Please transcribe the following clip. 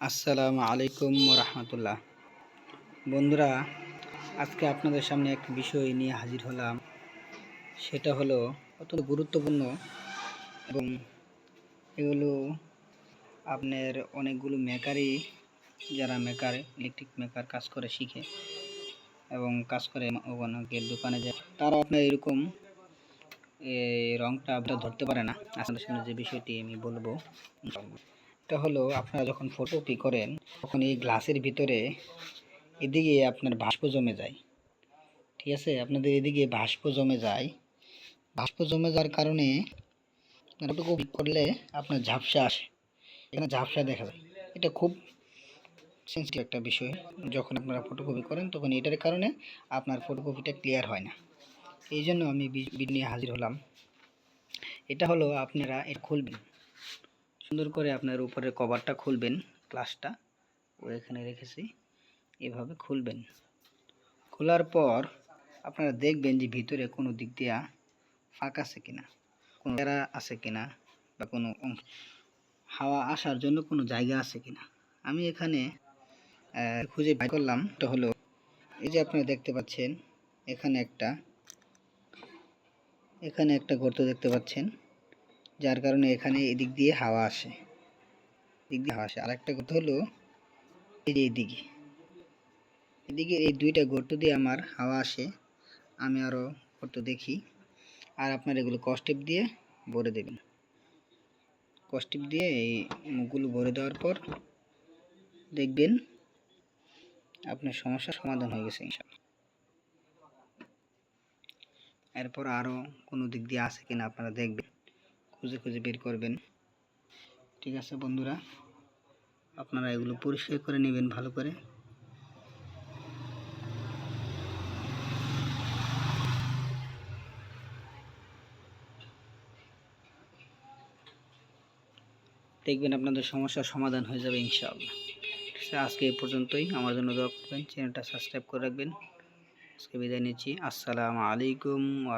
আসসালামু আলাইকুম রহমতুল্লাহ বন্ধুরা, আজকে আপনাদের সামনে এক বিষয় নিয়ে হাজির হলাম। সেটা হলো অত্যন্ত গুরুত্বপূর্ণ এবং এগুলো আপনার অনেকগুলো মেকারই, যারা মেকার, ইলেকট্রিক মেকার কাজ করে, শিখে এবং কাজ করে অনেকের দোকানে যায়। তারা আপনার এরকম রংটা আপনারা ধরতে পারে না। আপনাদের সামনে যে বিষয়টি আমি বলব এটা হলো আপনারা যখন ফটোকপি করেন, তখন এই গ্লাসের ভিতরে এদিকে আপনার বাষ্প জমে যায়। ঠিক আছে? আপনাদের এদিকে বাষ্প জমে যায়। বাষ্প জমে যাওয়ার কারণে ফটোকপি করলে আপনার ঝাপসা আসে। এখানে ঝাপসা দেখা যায়। এটা খুব সেন্সিটিভ একটা বিষয়। যখন আপনারা ফটোকপি করেন, তখন এটার কারণে আপনার ফটোকপিটা ক্লিয়ার হয় না। এই জন্য আমি ভিডিও নিয়ে হাজির হলাম। এটা হলো আপনারা এটা খুলবেন। সুন্দর করে আপনার উপরের কভারটা খুলবেন গ্লাসটা ও এখানে রেখেছি। এভাবে খুলবেন। খোলার পর আপনারা দেখবেন যে ভিতরে কোনো দিক দিয়া ফাঁক আছে কিনা, কোনো এরা আছে কিনা বা কোনো হাওয়া আসার জন্য কোনো জায়গা আছে কিনা। আমি এখানে খুঁজে বাই করলাম, এটা হলো, এই যে আপনারা দেখতে পাচ্ছেন, এখানে একটা এখানে একটা গর্ত দেখতে পাচ্ছেন। যার কারণে এখানে এদিক দিয়ে হাওয়া আসে। এদিক দিয়ে হাওয়া আসে। আর একটা কথা হলো, এই যে এদিকে এদিকে এই দুইটা গর্ত দিয়ে আমার হাওয়া আসে। আমি আরও গর্ত দেখি। আর আপনার এগুলো কস্টেপ দিয়ে ভরে দেবেন। কস্টেপ দিয়ে এই মুখগুলো ভরে দেওয়ার পর দেখবেন আপনার সমস্যার সমাধান হয়ে গেছে ইনশাল্লাহ এরপর আরও কোনো দিক দিয়ে আছে কিনা আপনারা দেখবেন। খুঁজে খুঁজে বের করবেন। ঠিক আছে বন্ধুরা, আপনারা এগুলো পরিষ্কার করে নেবেন ভালো করে। দেখবেন আপনাদের সমস্যার সমাধান হয়ে যাবে ইনশাআল্লাহ। আজকে এই পর্যন্তই। আমার জন্য দোয়া করবেন, চ্যানেলটা সাবস্ক্রাইব করে রাখবেন। আজকে বিদায় নিচ্ছি। আসসালামু আলাইকুম ওয়া